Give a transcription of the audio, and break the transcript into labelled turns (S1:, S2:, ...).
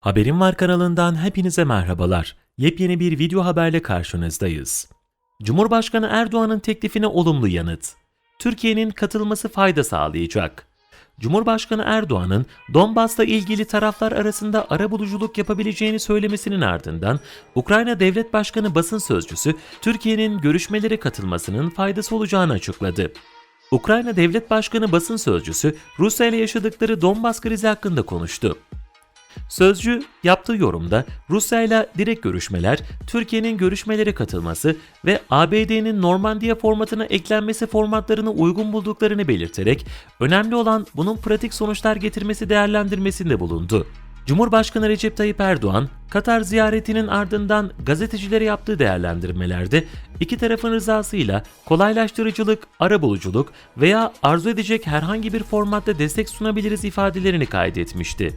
S1: Haberim Var kanalından hepinize merhabalar. Yepyeni bir video haberle karşınızdayız. Cumhurbaşkanı Erdoğan'ın teklifine olumlu yanıt. Türkiye'nin katılması fayda sağlayacak. Cumhurbaşkanı Erdoğan'ın Donbas'la ilgili taraflar arasında arabuluculuk yapabileceğini söylemesinin ardından Ukrayna Devlet Başkanı basın sözcüsü Türkiye'nin görüşmelere katılmasının faydası olacağını açıkladı. Ukrayna Devlet Başkanı basın sözcüsü Rusya ile yaşadıkları Donbas krizi hakkında konuştu. Sözcü yaptığı yorumda Rusya ile direkt görüşmeler, Türkiye'nin görüşmelere katılması ve ABD'nin Normandiya formatına eklenmesi formatlarını uygun bulduklarını belirterek önemli olan bunun pratik sonuçlar getirmesi değerlendirmesinde bulundu. Cumhurbaşkanı Recep Tayyip Erdoğan, Katar ziyaretinin ardından gazetecilere yaptığı değerlendirmelerde iki tarafın rızasıyla kolaylaştırıcılık, arabuluculuk veya arzu edecek herhangi bir formatta destek sunabiliriz ifadelerini kaydetmişti.